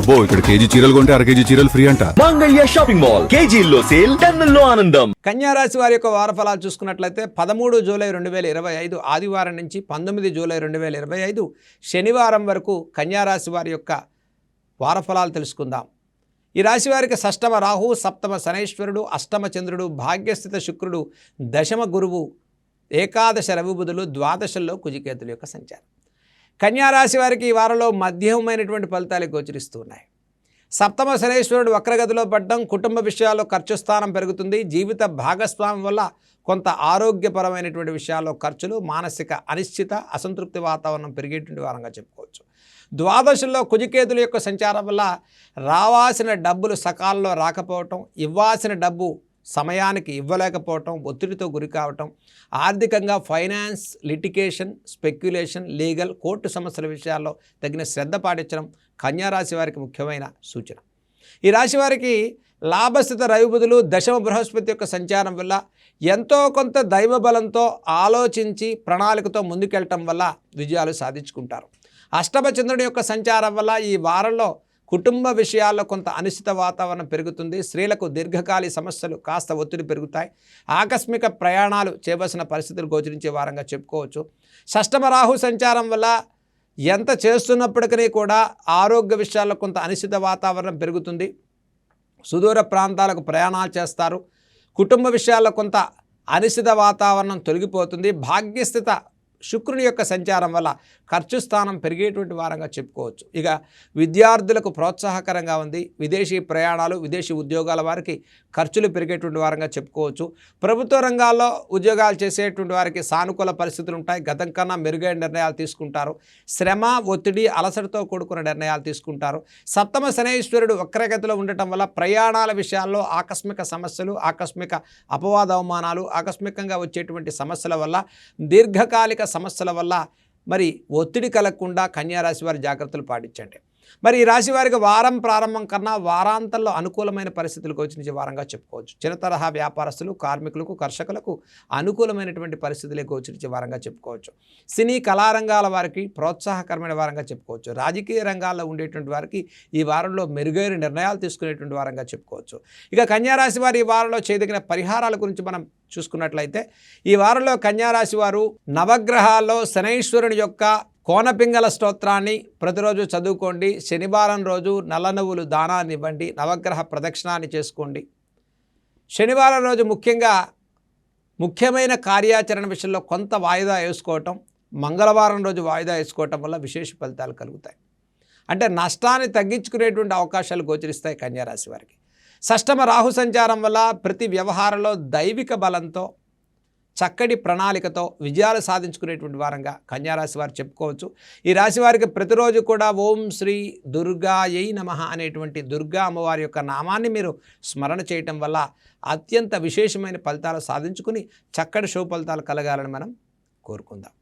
అబ్బో ఇక్కడ కేజీ చీరలు కొంటే అర కేజీ చీరలు ఫ్రీ అంట. Mangalya shopping mall. కేజీల్లో సేల్ టన్నుల్లో ఆనందం. కన్యారాశి వారి యొక్క వారఫలాలు చూసుకున్నట్లయితే పదమూడు జూలై రెండు వేల ఇరవై ఐదు ఆదివారం నుంచి పంతొమ్మిది జూలై రెండు వేల ఇరవై ఐదు శనివారం వరకు కన్యారాశి వారి యొక్క వారఫలాలు తెలుసుకుందాం. ఈ రాశి వారికి షష్టమ రాహు సప్తమ శనైశ్వరుడు అష్టమ చంద్రుడు భాగ్యస్థిత శుక్రుడు దశమ గురువు ఏకాదశ రవి బుధులు ద్వాదశల్లో కుజికేతుల యొక్క సంచారం. కన్యారాశి వారికి ఈ వారంలో మధ్యమైనటువంటి ఫలితాలు గోచరిస్తున్నాయి సప్తమ శనేశ్వరుడు వక్రగతిలో పడ్డం కుటుంబ విషయాల్లో ఖర్చు స్థానం పెరుగుతుంది. జీవిత భాగస్వామి వల్ల కొంత ఆరోగ్యపరమైనటువంటి విషయాల్లో ఖర్చులు మానసిక అనిశ్చిత అసంతృప్తి వాతావరణం పెరిగేటువంటి వారంగా చెప్పుకోవచ్చు. ద్వాదశంలో కుజికేతుల యొక్క సంచారం వల్ల రావాల్సిన డబ్బులు సకాలంలో రాకపోవటం ఇవ్వాల్సిన డబ్బు సమయానికి ఇవ్వలేకపోవటం ఒత్తిడితో గురి కావటం ఆర్థికంగా finance litigation speculation legal court సమస్యల విషయాల్లో తగిన శ్రద్ధ పాటించడం కన్యారాశి వారికి ముఖ్యమైన సూచన. ఈ రాశి వారికి లాభస్థిత రవిబుధులు దశమ బృహస్పతి యొక్క సంచారం వల్ల ఎంతో కొంత దైవ బలంతో ఆలోచించి ప్రణాళికతో ముందుకెళ్ళటం వల్ల విజయాలు సాధించుకుంటారు. అష్టమ చంద్రుడి యొక్క సంచారం వల్ల ఈ వారంలో కుటుంబ విషయాల్లో కొంత అనిశ్చిత వాతావరణం పెరుగుతుంది. స్త్రీలకు దీర్ఘకాలిక సమస్యలు కాస్త ఒత్తిడి పెరుగుతాయి. ఆకస్మిక ప్రయాణాలు చేయవలసిన పరిస్థితులు గోచరించే వారంగా చెప్పుకోవచ్చు. షష్టమ రాహు సంచారం వల్ల ఎంత చేస్తున్నప్పటికీ కూడా ఆరోగ్య విషయాల్లో కొంత అనిశ్చిత వాతావరణం పెరుగుతుంది. సుదూర ప్రాంతాలకు ప్రయాణాలు చేస్తారు. కుటుంబ విషయాల్లో కొంత అనిశ్చిత వాతావరణం తొలగిపోతుంది. భాగ్యస్థిత శుక్రుని యొక్క సంచారం వల్ల ఖర్చు స్థానం పెరిగేటువంటి వారంగా చెప్పుకోవచ్చు. ఇక విద్యార్థులకు ప్రోత్సాహకరంగా ఉంది. విదేశీ ప్రయాణాలు విదేశీ ఉద్యోగాల వారికి ఖర్చులు పెరిగేటువంటి వారంగా చెప్పుకోవచ్చు. ప్రభుత్వ రంగాల్లో ఉద్యోగాలు చేసేటువంటి వారికి సానుకూల పరిస్థితులు ఉంటాయి. గతం కన్నా మెరుగైన నిర్ణయాలు తీసుకుంటారు. శ్రమ ఒత్తిడి అలసటతో కూడుకున్న నిర్ణయాలు తీసుకుంటారు. సప్తమ శనేశ్వరుడు వక్రగతిలో ఉండటం వల్ల ప్రయాణాల విషయాల్లో ఆకస్మిక సమస్యలు ఆకస్మిక అపవాద అవమానాలు ఆకస్మికంగా వచ్చేటువంటి సమస్యల వల్ల దీర్ఘకాలిక సమస్యల వల్ల మరి ఒత్తిడి కలగకుండా కన్యారాశి వారి జాగ్రత్తలు పాటించండి. మరి ఈ రాశి వారికి వారం ప్రారంభం కన్నా వారాంతంలో అనుకూలమైన పరిస్థితులు గోచరించే వారంగా చెప్పుకోవచ్చు. చిన్న తరహా వ్యాపారస్తులు కార్మికులకు కర్షకులకు అనుకూలమైనటువంటి పరిస్థితులే గోచరించే వారంగా చెప్పుకోవచ్చు. సినీ కళారంగాల వారికి ప్రోత్సాహకరమైన వారంగా చెప్పుకోవచ్చు. రాజకీయ రంగాల్లో ఉండేటువంటి వారికి ఈ వారంలో మెరుగైన నిర్ణయాలు తీసుకునేటువంటి వారంగా చెప్పుకోవచ్చు. ఇక కన్యారాశి వారి ఈ వారంలో చేయదగిన పరిహారాల గురించి మనం చూసుకున్నట్లయితే ఈ వారంలో కన్యారాశి వారు నవగ్రహాల్లో శనైశ్వరుని యొక్క కోనపింగళ స్తోత్రాన్ని ప్రతిరోజు చదువుకోండి. శనివారం రోజు నల్ల నువ్వులు దానాన్ని ఇవ్వండి. నవగ్రహ ప్రదక్షిణాన్ని చేసుకోండి. శనివారం రోజు ముఖ్యంగా ముఖ్యమైన కార్యాచరణ విషయంలో కొంత వాయిదా వేసుకోవటం మంగళవారం రోజు వాయిదా వేసుకోవటం వల్ల విశేష ఫలితాలు కలుగుతాయి. అంటే నష్టాన్ని తగ్గించుకునేటువంటి అవకాశాలు గోచరిస్తాయి కన్యారాశి వారికి. షష్టమ రాహు సంచారం వల్ల ప్రతి వ్యవహారంలో దైవిక బలంతో చక్కటి ప్రణాళికతో విజయాలు సాధించుకునేటువంటి వారంగా కన్యారాశి వారు చెప్పుకోవచ్చు. ఈ రాశి వారికి ప్రతిరోజు కూడా ఓం శ్రీ దుర్గాయై నమ అనేటువంటి దుర్గా అమ్మవారి యొక్క నామాన్ని మీరు స్మరణ చేయటం వల్ల అత్యంత విశేషమైన ఫలితాలు సాధించుకుని చక్కటి శుభ ఫలితాలు కలగాలని మనం కోరుకుందాం.